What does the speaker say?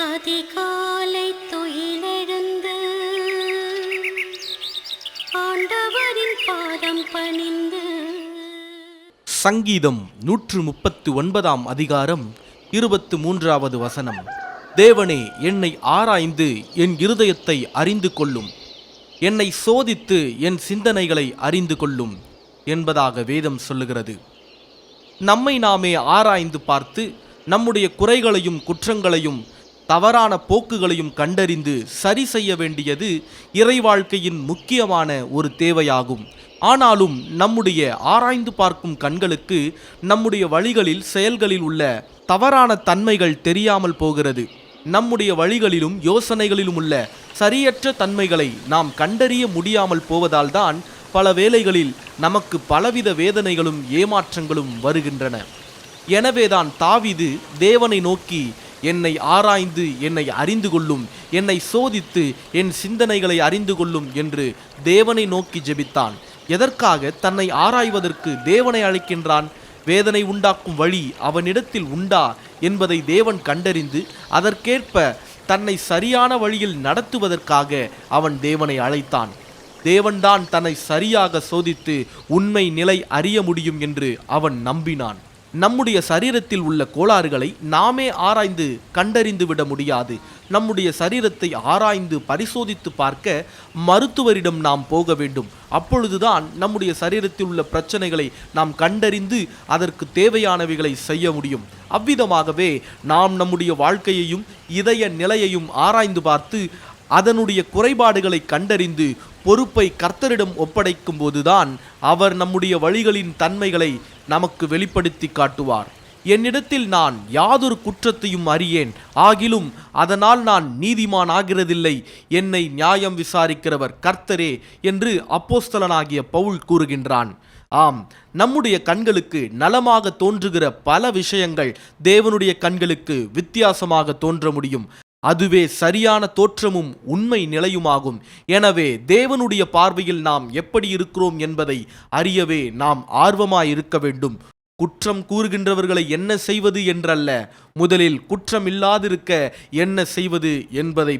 அதிகாலை துயிலெழுந்து ஆண்டவரின் பாதம் பணிந்து. சங்கீதம் நூற்று முப்பத்து ஒன்பதாம் அதிகாரம் இருபத்து மூன்றாவது வசனம். தேவனே என்னை ஆராய்ந்து என் இருதயத்தை அறிந்து கொள்ளும். என்னை சோதித்து என் சிந்தனைகளை அறிந்து கொள்ளும் என்பதாக வேதம் சொல்லுகிறது. நம்மை நாமே ஆராய்ந்து பார்த்து நம்முடைய குறைகளையும் குற்றங்களையும் தவறான போக்குகளையும் கண்டறிந்து சரி செய்ய வேண்டியது இறை வாழ்க்கையின் முக்கியமான ஒரு தேவையாகும். ஆனாலும் நம்முடைய ஆராய்ந்து பார்க்கும் கண்களுக்கு நம்முடைய வழிகளில் செயல்களில் உள்ள தவறான தன்மைகள் தெரியாமல் போகிறது. நம்முடைய வழிகளிலும் யோசனைகளிலும் உள்ள சரியற்ற தன்மைகளை நாம் கண்டறிய முடியாமல் போவதால்தான் பல வேளைகளில் நமக்கு பலவித வேதனைகளும் ஏமாற்றங்களும் வருகின்றன. எனவேதான் தாவிது தேவனை நோக்கி என்னை ஆராய்ந்து என்னை அறிந்து கொள்ளும் என்னை சோதித்து என் சிந்தனைகளை அறிந்து கொள்ளும் என்று தேவனை நோக்கி ஜெபித்தான். எதற்காக தன்னை ஆராய்வதற்கு தேவனை அழைக்கின்றான்? வேதனை உண்டாக்கும் வழி அவனிடத்தில் உண்டா என்பதை தேவன் கண்டறிந்து அதற்கேற்ப தன்னை சரியான வழியில் நடத்துவதற்காக அவன் தேவனை அழைத்தான். தேவன்தான் தன்னை சரியாக சோதித்து உண்மை நிலை அறிய முடியும் என்று அவன் நம்பினான். நம்முடைய சரீரத்தில் உள்ள கோளாறுகளை நாமே ஆராய்ந்து கண்டறிந்து விட முடியாது. நம்முடைய சரீரத்தை ஆராய்ந்து பரிசோதித்து பார்க்க மருத்துவரிடம் நாம் போக வேண்டும். அப்பொழுதுதான் நம்முடைய சரீரத்தில் உள்ள பிரச்சனைகளை நாம் கண்டறிந்து அதற்கு தேவையானவைகளை செய்ய முடியும். அவ்விதமாகவே நாம் நம்முடைய வாழ்க்கையையும் இதய நிலையையும் ஆராய்ந்து பார்த்து அதனுடைய குறைபாடுகளை கண்டறிந்து பொறுப்பை கர்த்தரிடம் ஒப்படைக்கும் போதுதான் அவர் நம்முடைய வழிகளின் தன்மைகளை நமக்கு வெளிப்படுத்தி காட்டுவார். என்னிடத்தில் நான் யாதொரு குற்றத்தையும் அறியேன். ஆகிலும் அதனால் நான் நீதிமான் ஆகிறதில்லை என்னை நியாயம் விசாரிக்கிறவர் கர்த்தரே என்று அப்போஸ்தலனாகிய பவுல் கூறுகின்றான். ஆம் நம்முடைய கண்களுக்கு நலமாக தோன்றுகிற பல விஷயங்கள் தேவனுடைய கண்களுக்கு வித்தியாசமாக தோன்ற முடியும். அதுவே சரியான தோற்றமும் உண்மை நிலையுமாகும். எனவே தேவனுடைய பார்வையில் நாம் எப்படி இருக்கிறோம் என்பதை அறியவே நாம் ஆர்வமாயிருக்க வேண்டும். குற்றம் கூறுகின்றவர்களை என்ன செய்வது என்றல்ல. முதலில் குற்றம் இல்லாதிருக்க என்ன செய்வது என்பதை